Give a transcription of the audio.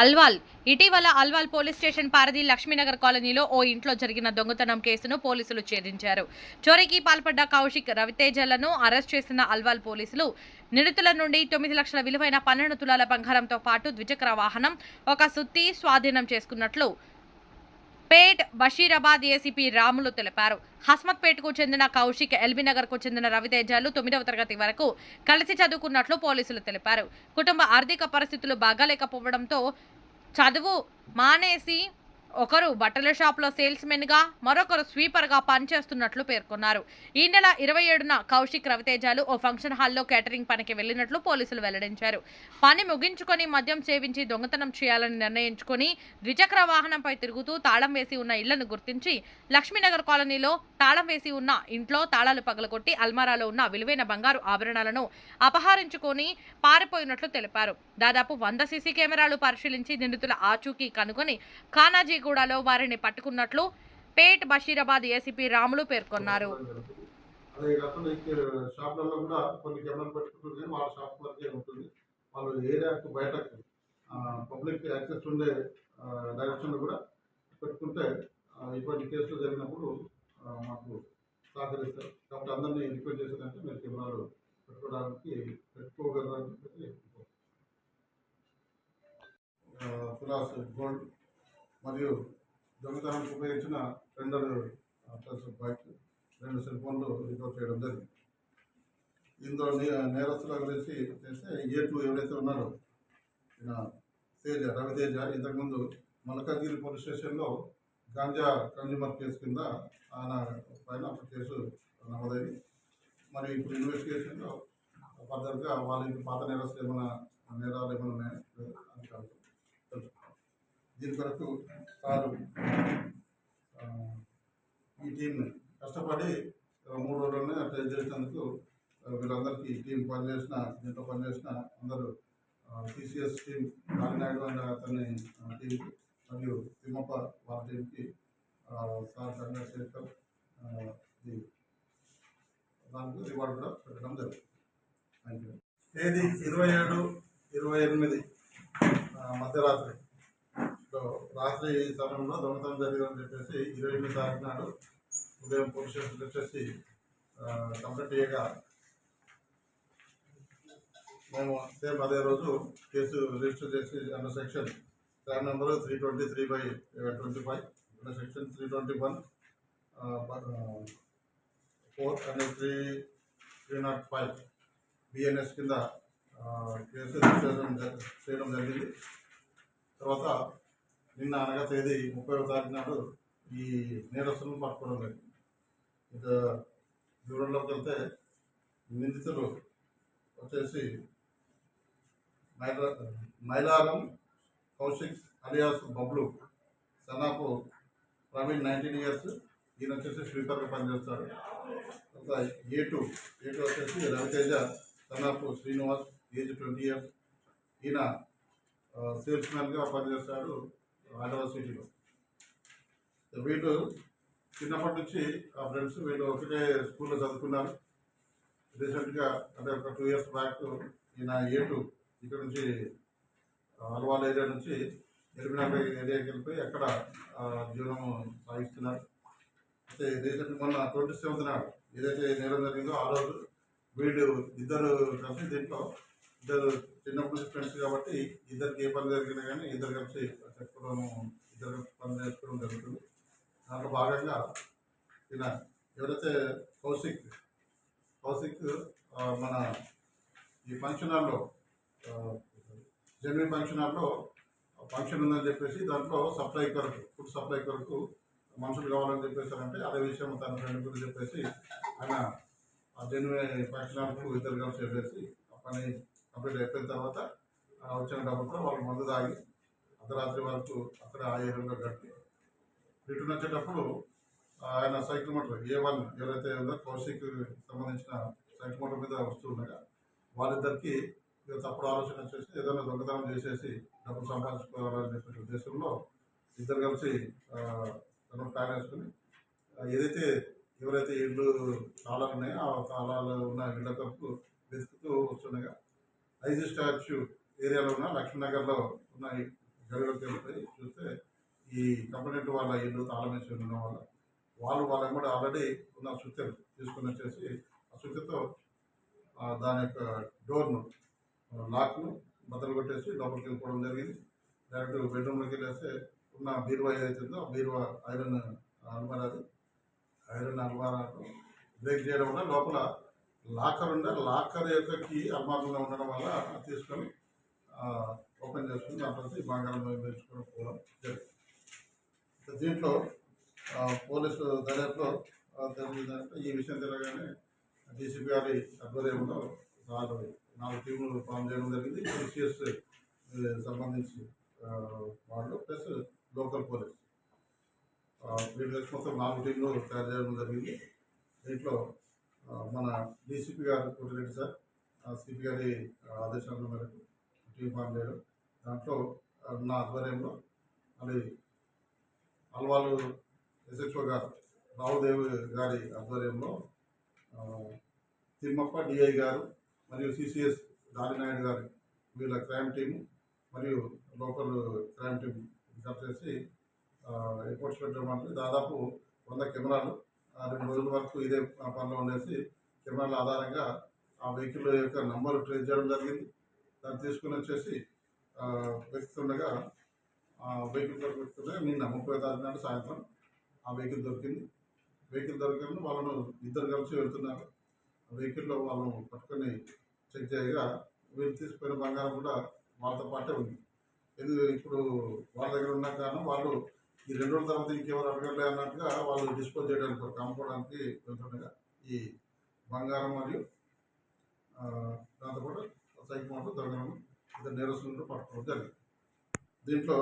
అల్వాల్. ఇటీవల Alwal police station పారధి Lakshminagar కాలనీలో ఓ ఇంట్లో జరిగిన దొంగతనం కేసును పోలీసులు ఛేదించారు. చోరీకి పాల్పడ్డ కౌశిక్ రవితేజలను అరెస్ట్ చేసిన అల్వాల్ పోలీసులు నిడుతుల నుండి తొమ్మిది లక్షల విలువైన పన్నెండు తులాల బంగారంతో పాటు ద్విచక్ర వాహనం ఒక సుత్తి స్వాధీనం చేసుకున్నట్లు పేట్ బషీరాబాద్ ఏసీపీ రాములు తెలిపారు. హస్మత్పేట్కు చెందిన కౌశిక్ ఎల్బీనగర్కు చెందిన రవితేజాలు తొమ్మిదవ తరగతి వరకు కలిసి చదువుకున్నట్లు పోలీసులు తెలిపారు. కుటుంబ ఆర్థిక పరిస్థితులు బాగాలేకపోవడంతో చదువు మానేసి ఒకరు బట్టల షాప్లో సేల్స్మెన్గా మరొకరు స్వీపర్గా పనిచేస్తున్నట్లు పేర్కొన్నారు. ఈ నెల ఇరవై ఏడున కౌశిక్ రవితేజాలు ఓ ఫంక్షన్ హాల్లో కేటరింగ్ పనికి వెళ్ళినట్లు పోలీసులు వెల్లడించారు. పని ముగించుకొని మద్యం సేవించి దొంగతనం చేయాలని నిర్ణయించుకొని ద్విచక్ర వాహనంపై తిరుగుతూ తాళం వేసి ఉన్న ఇళ్ళను గుర్తించి లక్ష్మీనగర్ కాలనీలో తాళం వేసి ఉన్న ఇంట్లో తాళాలు పగలగొట్టి అల్మారాలో ఉన్న విలువైన బంగారు ఆభరణాలను అపహరించుకొని పారిపోయినట్లు తెలిపారు. దాదాపు వంద సీసీ కెమెరాలు పరిశీలించి నిందితుల ఆచూకీ కనుగొని ఖానాజీ ఖానాజీగూడలో వారిని పట్టుకున్నట్లు Pet Basheerabad A C P Ramulu పేర్కొన్నారు. అదే కాకుండా ఇక్కడ షాప్లలో కూడా కొన్ని కెమెరాలు పెట్టుకుంటుంది కానీ వాళ్ళ షాప్ వరకే ఉంటుంది. వాళ్ళు ఏరియాకు బయటకు పబ్లిక్ యాక్సెస్ ఉండే డైరెక్షన్లో కూడా పెట్టుకుంటే ఆ, ఇటువంటి కేసులు జరిగినప్పుడు మాకు సహకరిస్తారు. కాబట్టి అందరినీ రిక్వెస్ట్ చేసేదంటే మీరు కెమెరాలు పెట్టుకోవడానికి పెట్టుకోగలరని చెప్పి గోల్డ్. మరియు దొంగతనానికి ఉపయోగించిన టెండర్ ప్లస్ బైక్ రెండు సెల్ ఫోన్లు రికవర్ చేయడం జరిగింది. ఇందులో నే- నేరస్తుల గురించి చేస్తే ఏ టూ ఎవరైతే ఉన్నారో ఈయన తేజ రవితేజ ఇంతకుముందు మలకాగిరి పోలీస్ స్టేషన్లో గాంజా కన్జ్యూమర్ కేసు కింద ఆయన పైన ఒక కేసు నమోదైంది. మరి ఇప్పుడు ఇన్వెస్టిగేషన్లో ఫర్దర్గా వాళ్ళకి పాత నేరస్తులు ఏమైనా నేరాలు ఏమైనా ఉన్నాయని దీని కొరకు సారు ఈ టీం కష్టపడి మూడు రోజుల్లోనే ట్రైన్ చేసినందుకు వీళ్ళందరికీ ఈ టీం పనిచేసిన దీంట్లో పనిచేసిన అందరూ టీసీఎస్ టీం నారాయణ అనే అతని టీంకి మరియు తిమ్మప్ప వాళ్ళ టీంకి సార్ చంద్రశేఖర్ ఆ, దానికి రివార్డు కూడా పెట్టడం జరుగుతుంది. థ్యాంక్ యూ తేదీ ఇరవై ఏడు ఇరవై ఎనిమిది మధ్యరాత్రి. రాత్రి సమయంలో దొంగతనం జరిగిందని చెప్పేసి ఇరవై ఎనిమిది తారీఖు నాడు ఉదయం పోలీస్ స్టేషన్ వచ్చేసి కంప్లైంట్ చేయగా మేము సేమ్ అదే రోజు కేసు రిజిస్టర్ చేసి under section plan number three twenty three by twenty five under section three twenty one four and three three not five BNS కింద కేసు రిజిస్ట్రేషన్ చేయడం జరిగింది. తర్వాత నిన్న అనగా తేదీ ముప్పై తారీఖు నాడు ఈ నేరస్తులను పట్టుకోవడం జరిగింది. ఇక వివరంలోకి వెళ్తే నిందితులు వచ్చేసి Mailaram Kaushik alias Bablu Sannapu Praveen nineteen years ఈయన వచ్చేసి స్వీపర్గా పనిచేస్తాడు తర్వాత ఏ టూ ఏ టూ వచ్చేసి Raviteja Sannapu Srinivas age twenty years ఈయన సేల్స్ మ్యాన్గా పనిచేస్తాడు. హైదరాబాద్ సిటీలో. వీళ్ళు చిన్నప్పటి నుంచి ఆ ఫ్రెండ్స్ వీళ్ళు ఒకటే స్కూల్లో చదువుకున్నారు. రీసెంట్గా అంటే ఒక టూ ఇయర్స్ బ్యాక్ ఈయన ఏ టూ ఇక్కడ నుంచి అల్వాల్ ఏరియా నుంచి ఎలిమినగర్ ఏరియాకి వెళ్ళిపోయి అక్కడ జీవనం సాగిస్తున్నారు. అయితే రీసెంట్ మొన్న ట్వంటీ సెవెంత్ నాడు ఏదైతే నేరం జరిగిందో ఆ రోజు వీళ్ళు ఇద్దరు కలిసి దీంట్లో ఇద్దరు చిన్నప్పటి నుంచి ఫ్రెండ్స్ కాబట్టి ఇద్దరికి ఏ పని జరిగినా కానీ ఇద్దరు కలిసి చెప్పుకోవడం ఇద్దరు కలిసి పని చేసుకోవడం జరుగుతుంది. దాంట్లో భాగంగా ఈయన ఎవరైతే కౌశిక్ కౌశిక్ మన ఈ ఫంక్షన్ హాల్లో జనవరి ఫంక్షన్ హాల్లో ఫంక్షన్ ఉందని చెప్పేసి దాంట్లో సప్లై కొరకు ఫుడ్ సప్లై కొరకు మనుషులు కావాలని చెప్పేసారంటే అదే విషయం తన ఫ్రెండ్ గురించి చెప్పేసి ఆయన ఆ జనవరి ఫంక్షన్ హాల్కు ఇద్దరు కలిసి చెప్పేసి ఆ పని కంప్లీట్ అయిపోయిన తర్వాత ఆ వచ్చిన డబ్బులతో వాళ్ళు మందు తాగి అర్ధరాత్రి వరకు అక్కడ ఆ ఏరియాలో గడిపి రిటర్న్ వచ్చేటప్పుడు ఆయన సైకిల్ మోటార్ ఏ వన్ ఎవరైతే ఉందో కౌశిక్ సంబంధించిన సైకిల్ మోటార్ మీద వస్తుండగా వాళ్ళిద్దరికి ఇక తప్పుడు ఆలోచన వచ్చేసి ఏదైనా దొంగతనం చేసేసి డబ్బులు సంపాదించుకోవాలని చెప్పిన ఉద్దేశంలో ఇద్దరు కలిసి తను ప్లాన్ వేసుకుని ఏదైతే ఎవరైతే ఇళ్ళు తాళాలు ఉన్నాయో ఆ తాళాలు ఉన్న ఇళ్ళ కొరకు వెతుకుతూ వస్తుండగా ఐజీ స్టాచ్యూ ఏరియాలో ఉన్న లక్ష్మీనగర్లో ఉన్న ఈ గదిలోకి చూస్తే ఈ కంపెనీ వాళ్ళ ఇల్లు తాళమేసి ఉన్న ఉండడం వల్ల వాళ్ళు వాళ్ళ కూడా ఆల్రెడీ ఉన్న సుత్యం తీసుకుని వచ్చేసి ఆ సుత్యతో దాని యొక్క డోర్ను లాక్ను బద్దలు కొట్టేసి లోపలికి వెళ్ళిపోవడం జరిగింది. డైరెక్ట్ బెడ్రూమ్లోకి వెళ్ళేస్తే ఉన్న బీరువా ఏదైతుందో ఆ బీరువా ఐరన్ అల్మారాది ఐరన్ అల్మారా బ్రేక్ చేయడం వల్ల లోపల లాకర్ ఉండే లాకర్ యొక్క కీ అల్మారంలో ఉండడం వల్ల తీసుకొని ఓపెన్ చేసుకుని దాంట్లో ఈ బంగారం పెంచుకొని పోవడం జరిగింది. దీంట్లో పోలీసు దర్యాప్తులో ఆ, జరిగిందంటే ఈ విషయం తెలియగానే డీసీపీ గారి ఆధ్వర్యంలో నాలుగు నాలుగు టీములు ఫామ్ చేయడం జరిగింది. సిసిఎస్ సంబంధించి వాళ్ళు ప్లస్ లోకల్ పోలీస్. వీటి మొత్తం నాలుగు టీంలు తయారు చేయడం జరిగింది. దీంట్లో మన డీసీపీ గారు కోటిరెడ్డి సార్ సిపి గారి ఆదేశాల మేరకు టీం ఫామ్ చేయడం. దాంట్లో నా ఆధ్వర్యంలో మళ్ళీ అల్వాలు ఎస్హెచ్ఓ గారు రావుదేవ్ గారి ఆధ్వర్యంలో తిమ్మప్ప డిఐ గారు మరియు సిసిఎస్ దారినాయుడు గారు వీళ్ళ క్రైమ్ టీము మరియు లోకల్ క్రైమ్ టీం కలిసి రిపోర్ట్స్ పెట్టడం దాదాపు వంద కెమెరాలు రెండు రోజుల వరకు ఇదే పనిలో ఉండేసి కెమెరాల ఆధారంగా ఆ వెహికల్ యొక్క నంబర్ ట్రేస్ చేయడం జరిగింది. దాన్ని తీసుకుని వచ్చేసి ఆ, వెతుకుతుండగా ఆ వెహికల్ దొరుకుతుండగా నిన్న ముప్పై తారీఖు నాడు సాయంత్రం ఆ వెహికల్ దొరికింది. వెహికల్ దొరకని వాళ్ళను ఇద్దరు కలిసి వెళ్తున్నారు. ఆ వెహికల్లో వాళ్ళను పట్టుకొని చెక్ చేయగా వీళ్ళు తీసుకుపోయిన బంగారం కూడా వాళ్ళతో పాటే ఉంది. ఎందుకు? ఇప్పుడు వాళ్ళ దగ్గర ఉన్న కారణం వాళ్ళు ఈ రెండు రోజుల తర్వాత ఇంకెవరు అడగలే అన్నట్టుగా వాళ్ళు డిస్పోజ్ చేయడానికి అమ్ముకోవడానికి వెళ్తుండగా ఈ బంగారం మరియు దాంతోపాటు సైకిల్ మోటార్ దొంగలను ఇద్దరు నేరస్తులను పట్టుకోవడం జరిగింది. దీంట్లో